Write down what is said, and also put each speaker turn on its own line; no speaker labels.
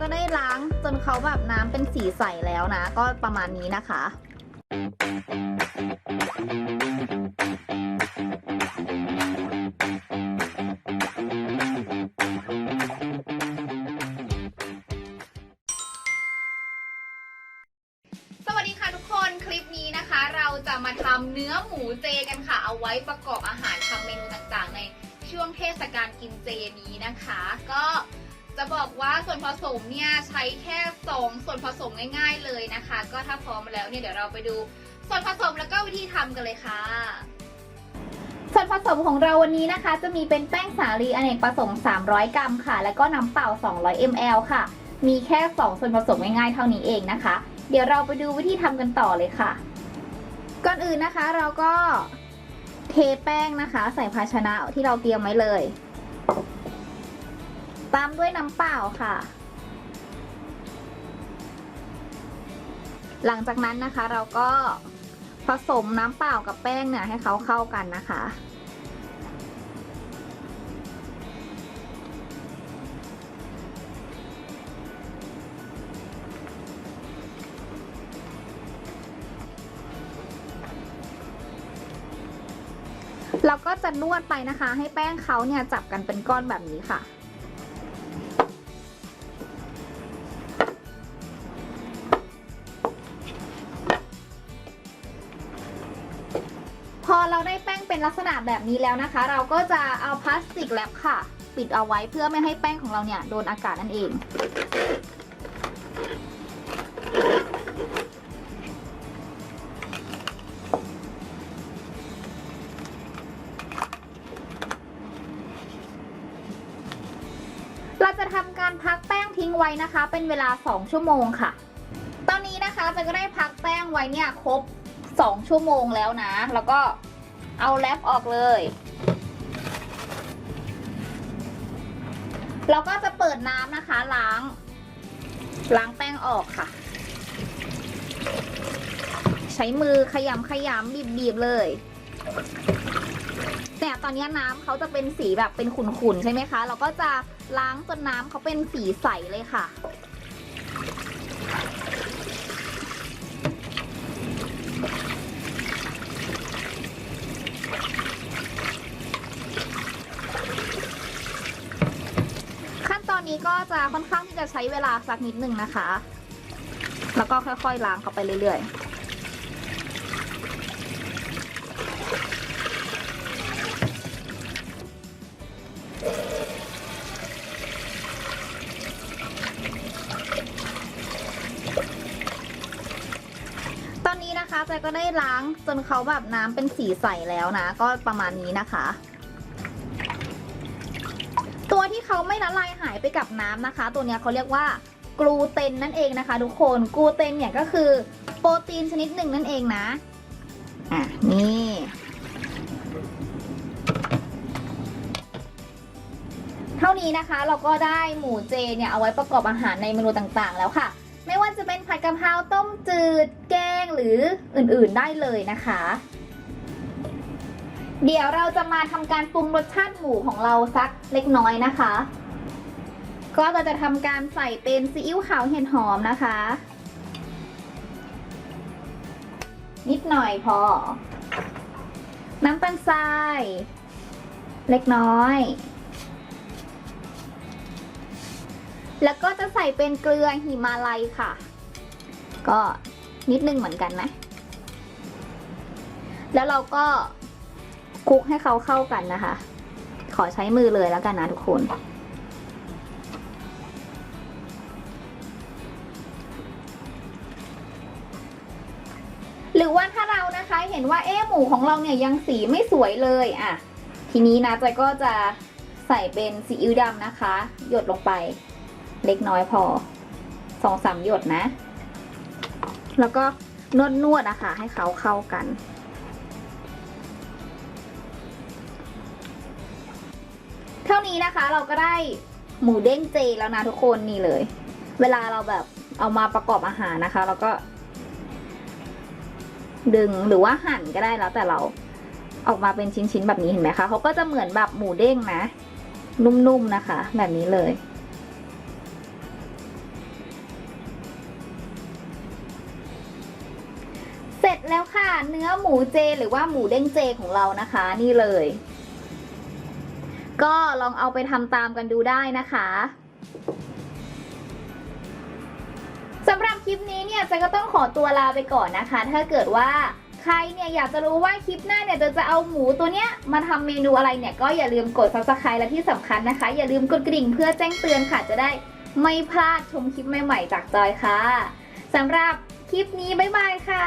ก็ได้ล้างจนเขาแบบน้ำเป็นสีใสแล้วนะ ก็ประมาณนี้นะคะ
สวัสดีค่ะทุกคนคลิปนี้นะคะเราจะมาทำเนื้อหมูเจกันค่ะ เอาไว้ประกอบอาหารทำเมนูต่างๆ ในช่วงเทศกาลกินเจนี้นะคะ ก็ จะบอกว่าส่วนผสมเนี่ยใช้แค่สองส่วนผสมง่าย ๆเลยนะคะ ก็ถ้าพร้อมแล้วเนี่ยเดี๋ยวเราไปดูส่วนผสมแล้วก็วิธีทำกันเลยค่ะ
ส่วนผสมของเราวันนี้นะคะ จะมีเป็นแป้งสาลีอเนกประสงค์ 300 กรัมค่ะ แล้วก็น้ำเปล่า 200 ml ค่ะ มีแค่ 2 ส่วนผสมง่ายๆเท่านี้เองนะคะ เดี๋ยวเราไปดูวิธีทำกันต่อเลยค่ะ ก่อนอื่นนะคะเราก็เทแป้งนะคะ ใส่ภาชนะที่เราเตรียมไว้เลย ตามด้วยน้ำเปล่าค่ะ หลังจากนั้นนะคะเราก็ผสมน้ำเปล่ากับแป้งเนี่ยให้เขาเข้ากันนะคะ เราก็จะนวดไปนะคะ ให้แป้งเขาเนี่ยจับกันเป็นก้อนแบบนี้ค่ะ อเราได้แป้งเป็นลักษณะแบบนี้แล้วนะคะ เราก็จะเอาพลาสติกแรปค่ะ ปิดเอาไว้เพื่อไม่ให้แป้งของเราเนี่ยโดนอากาศนั่นเองเราจะทำการพักแป้งทิ้งไว้นะคะ เป็นเวลา 2 ชั่วโมงค่ะ ตอนนี้นะคะจะก็ได้พักแป้งไว้เนี่ยครบ 2 ชั่วโมงแล้วนะ แล้วก็เอาแรปออกเลย เราก็จะเปิดน้ำนะคะล้าง ล้างแป้งออกค่ะ ใช้มือขยำขยำบีบๆเลย แต่ตอนนี้น้ำเขาจะเป็นสีแบบเป็นขุ่นๆใช่ไหมคะ เราก็จะล้างจนน้ำเขาเป็นสีใสเลยค่ะ ขั้ นี้ก็จะค่อนข้างที่จะใช้เวลาสักนิดหนึ่งนะคะ แล้วก็ค่อยๆล้างเข้าไปเรื่อยๆตอนนี้นะคะเจก็ได้ล้างจนเขาแบบน้ำเป็นสีใสแล้วนะ ก็ประมาณนี้นะคะ ตัวที่เขาไม่ละลายหายไปกับน้ำนะคะ ตัวนี้เขาเรียกว่ากลูเตนนั่นเองนะคะ ทุกคนกลูเตนเนี่ยก็คือโปรตีนชนิดหนึ่งนั่นเองนะอะนี่เท่านี้นะคะเราก็ได้หมูเจเนี่ยเอาไว้ประกอบอาหารในเมนูต่างๆ แล้วค่ะ ไม่ว่าจะเป็นผัดกะเพราต้มจืดแกงหรืออื่นๆได้เลยนะคะ เดี๋ยวเราจะมาทำการปรุงรสชาติหมูของเราสักเล็กน้อยนะคะ ก็เราจะทำการใส่เป็นซีอิ๊วขาวเห็ดหอมนะคะ นิดหน่อยพอ น้ำตาลทราย เล็กน้อย แล้วก็จะใส่เป็นเกลือหิมาลัยค่ะ ก็นิดนึงเหมือนกันนะ แล้วเราก็ คลุกให้เขาเข้ากันนะคะ ขอใช้มือเลยแล้วกันนะทุกคน หรือว่าถ้าเรานะคะเห็นว่าเอ๊หมูของเราเนี่ยยังสีไม่สวยเลยอะ ทีนี้นะจอยก็จะใส่เป็นซีอิ๊วดำนะคะ หยดลงไป เล็กน้อยพอสองสามหยดนะ แล้วก็นวดนวดๆอะคะให้เขาเข้ากัน นี้นะคะเราก็ได้หมูเด้งเจแล้วนะทุกคนนี่เลย เวลาเราแบบเอามาประกอบอาหารนะคะ เราก็ ดึงหรือว่าหั่นก็ได้แล้วแต่เราออกมาเป็นชิ้นๆแบบนี้เห็นไหมคะเขาก็จะเหมือนแบบหมูเด้งนะ นุ่มๆนะคะ แบบนี้เลยเสร็จแล้วค่ะ เนื้อหมูเจหรือว่าหมูเด้งเจของเรานะคะ นี่เลย ก็ลองเอาไปทำตามกันดูได้นะคะสำหรับคลิปนี้เนี่ยเจะก็ต้องขอตัวลาไปก่อนนะคะ ถ้าเกิดว่าใครเนี่ยอยากจะรู้ว่าคลิปหน้าเนี่ยเจะจะเอาหมูตัวเนี้ยมาทำเมนูอะไรเนี่ยก็อย่าลืมกด subscribe และที่สำคัญนะคะ อย่าลืมกดกระดิ่งเพื่อแจ้งเตือนค่ะ จะได้ไม่พลาดชมคลิปใหม่ๆจากจอยค่ะสำหรับคลิปนี้บ๊ายบายค่ะ